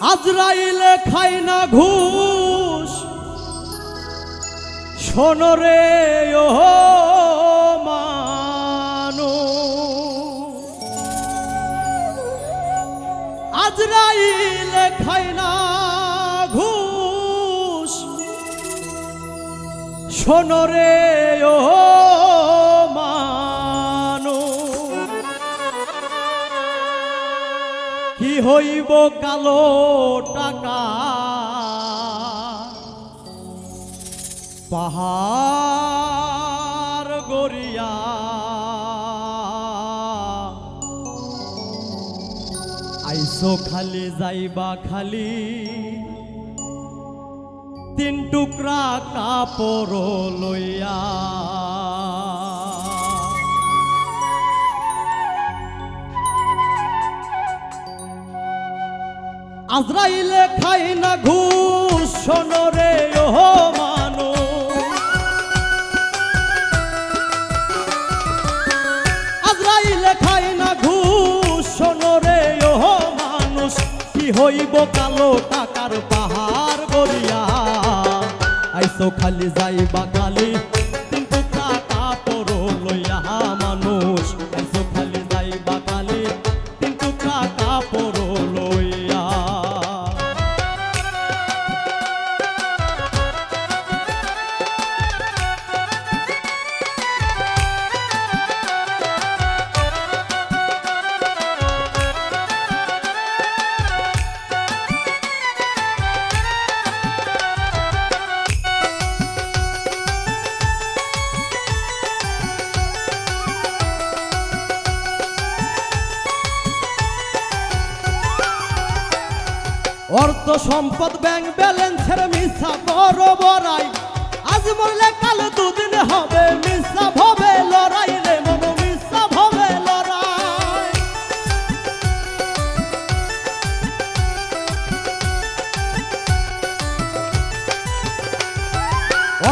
আজরাইলে খাই না ঘুষ। শোনরে ও মানু। আজরাইলে খাই না ঘুষ। শোনরে ও হইব কালো টাকা। পাহাড় গড়িয়া আইসো খালি যাইবা খালি। তিন টুকরা কাপড় লইয়া আজরাইলে খাই না ঘুষ শোনরে ও মানু আজরাইলে খাই না ঘুষ শোনরে ও মানুষ। কি হইব কালো টাকার পাহাড় গড়িয়া আইসো খালি যাইবা খালি অর্থ সম্পদ ব্যাংক ব্যালেন্সের মিথ্যা বড় বড়াই আজ মরলে কাল দুদিন হবে মিথ্যা ভবে লড়াই রে লড়াই।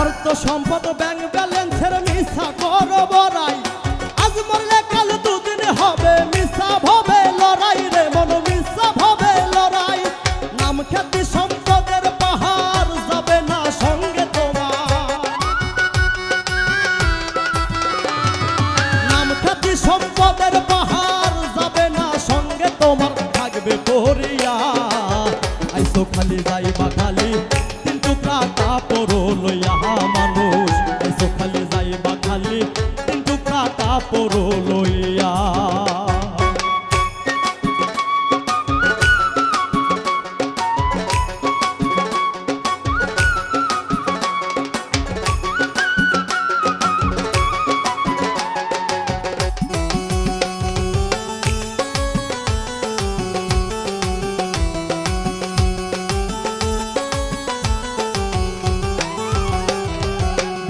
অর্থ সম্পদ ব্যাংক ব্যালেন্সের মিথ্যা বড় বড়াই আজ মরলে কাল দুদিন হবে মিথ্যা ভবে লড়াই রে মন নাম খ্যাতি সম্পদের পাহাড় যাবে না সঙ্গে তোমার। নাম খ্যাতি সম্পদের পাহাড় যাবে না সঙ্গে খালি।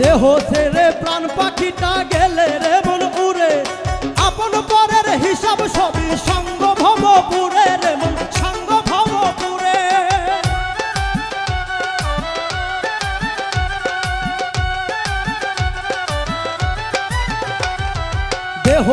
দেহ ছেড়ে প্রাণ পাখিটা গেলে রে মন উড়ে। আপন পরের হিসাব সবই সঙ্গ ভব পুরে রে মন সঙ্গ ভব পুরে দেহ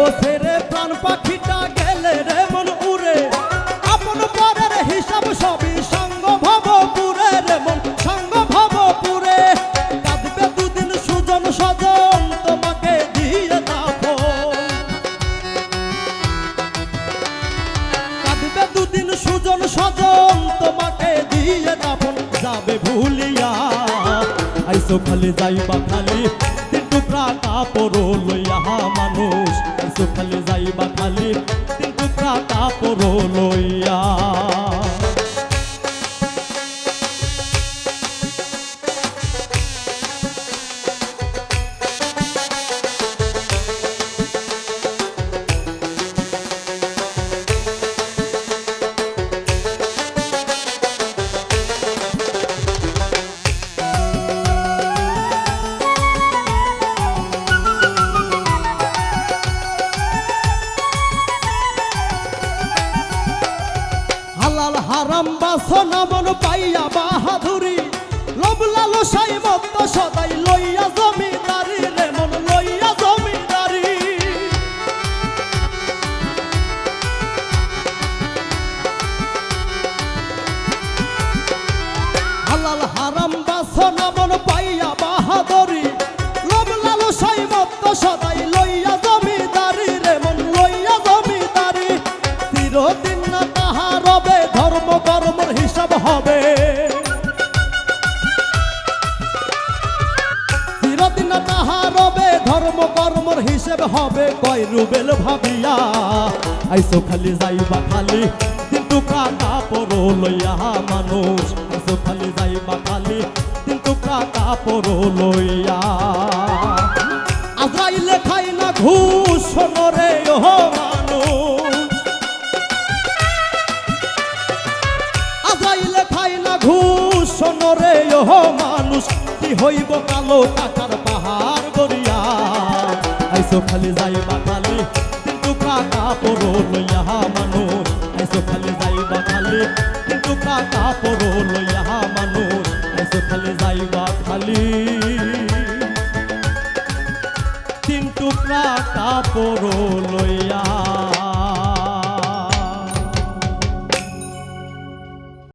ভুলিয়া আইসো খালি যাইবা খালি কিন্তু প্রাণ কাপড় হারাম বাসনা মন পাইয়া বাহাদুরি। লোভ লালসাই মত সদাই লইয়া জমিদারি হবে, কয় রুবেল ভাবিয়া। আইসো খালি যাইবা খালি, তিন টুকরা কাপড় লইয়া মানুষ। আইসো খালি যাইবা খালি, তিন টুকরা কাপড় লইয়া। আজাইলে খাই না ঘুষ রে ও মানুষ। আজাইলে খাই না ঘুষ রে ও মানুষ। কি হইব কালো টাকার আইসো খালি যাইবা খালি তিন টুকরা কাপড় লইয়া মানুষ আইসো খালি যাইবা খালি তিন টুকরা কাপড় লইয়া মানুষ আইসো খালি যাইবা খালি